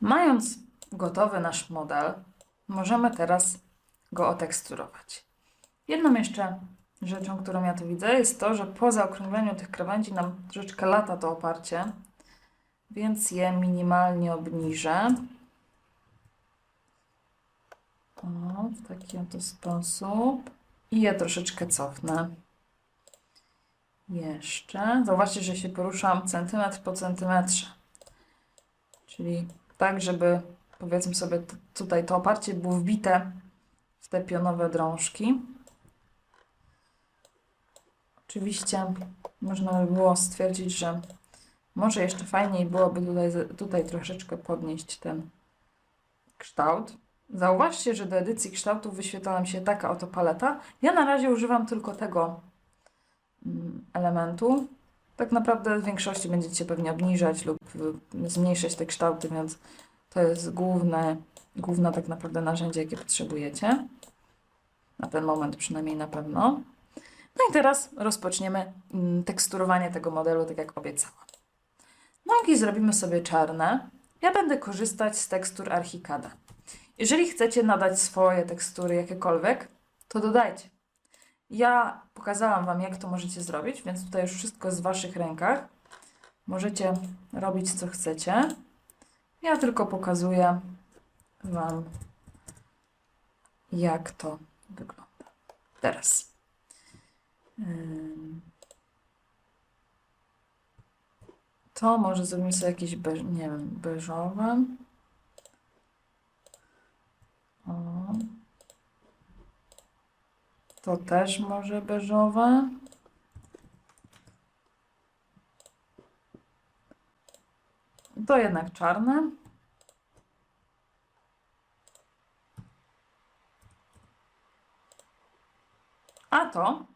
Mając gotowy nasz model, możemy teraz go oteksturować. Jedną jeszcze rzeczą, którą ja tu widzę, jest to, że po zaokrągleniu tych krawędzi nam troszeczkę lata to oparcie, więc je minimalnie obniżę. O, w taki oto sposób. I je troszeczkę cofnę. Jeszcze. Zauważcie, że się poruszam centymetr po centymetrze. Czyli tak, żeby powiedzmy sobie tutaj to oparcie było wbite w te pionowe drążki. Oczywiście można by było stwierdzić, że może jeszcze fajniej byłoby tutaj, tutaj troszeczkę podnieść ten kształt. Zauważcie, że do edycji kształtów wyświetla nam się taka oto paleta. Ja na razie używam tylko tego mm, elementu. Tak naprawdę w większości będziecie pewnie obniżać lub zmniejszać te kształty, więc to jest główne, główne tak naprawdę narzędzie, jakie potrzebujecie. Na ten moment przynajmniej na pewno. No i teraz rozpoczniemy mm, teksturowanie tego modelu, tak jak obiecałam. Nogi zrobimy sobie czarne. Ja będę korzystać z tekstur Archicada. Jeżeli chcecie nadać swoje tekstury jakiekolwiek, to dodajcie. Ja pokazałam Wam, jak to możecie zrobić, więc tutaj już wszystko jest w Waszych rękach. Możecie robić, co chcecie. Ja tylko pokazuję Wam, jak to wygląda. Teraz. To może zrobimy sobie jakieś, nie wiem, beżowe. To też może beżowe. To jednak czarne. A to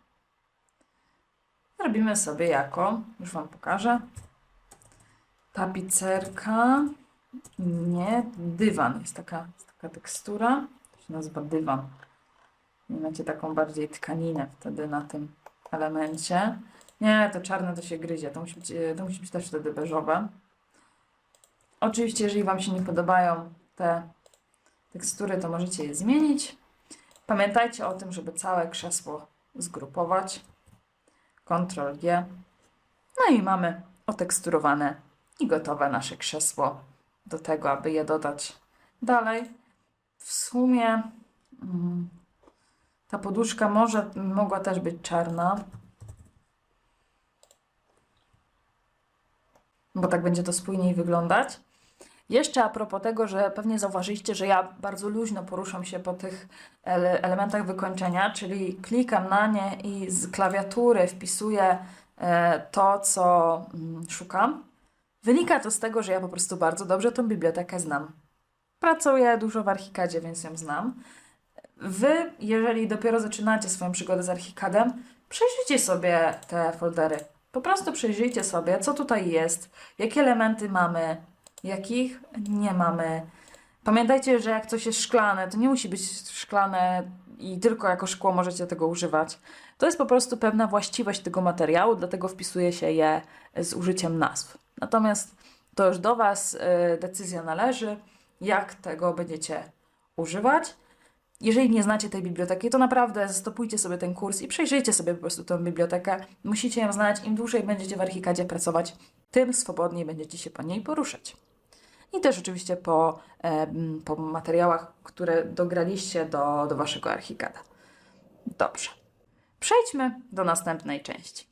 robimy sobie jako, już Wam pokażę, tapicerka. Nie, dywan. Jest taka, jest taka tekstura. To się nazywa dywan. I macie taką bardziej tkaninę wtedy na tym elemencie. Nie, to czarne to się gryzie. To musi być, e, to musi być też wtedy beżowe. Oczywiście, jeżeli Wam się nie podobają te tekstury, to możecie je zmienić. Pamiętajcie o tym, żeby całe krzesło zgrupować. Ctrl G. No i mamy oteksturowane i gotowe nasze krzesło do tego, aby je dodać dalej. W sumie mm, ta poduszka może mogła też być czarna, bo tak będzie to spójniej wyglądać. Jeszcze a propos tego, że pewnie zauważyliście, że ja bardzo luźno poruszam się po tych ele- elementach wykończenia, czyli klikam na nie i z klawiatury wpisuję e, to, co mm, szukam. Wynika to z tego, że ja po prostu bardzo dobrze tą bibliotekę znam. Pracuję dużo w Archikadzie, więc ją znam. Wy, jeżeli dopiero zaczynacie swoją przygodę z Archikadem, przejrzyjcie sobie te foldery. Po prostu przejrzyjcie sobie, co tutaj jest, jakie elementy mamy, jakich nie mamy. Pamiętajcie, że jak coś jest szklane, to nie musi być szklane i tylko jako szkło możecie tego używać. To jest po prostu pewna właściwość tego materiału, dlatego wpisuje się je z użyciem nazw. Natomiast to już do Was y, decyzja należy, jak tego będziecie używać. Jeżeli nie znacie tej biblioteki, to naprawdę stopujcie sobie ten kurs i przejrzyjcie sobie po prostu tę bibliotekę. Musicie ją znać. Im dłużej będziecie w Archikadzie pracować, tym swobodniej będziecie się po niej poruszać. I też oczywiście po, po materiałach, które dograliście do, do Waszego Archikada. Dobrze. Przejdźmy do następnej części.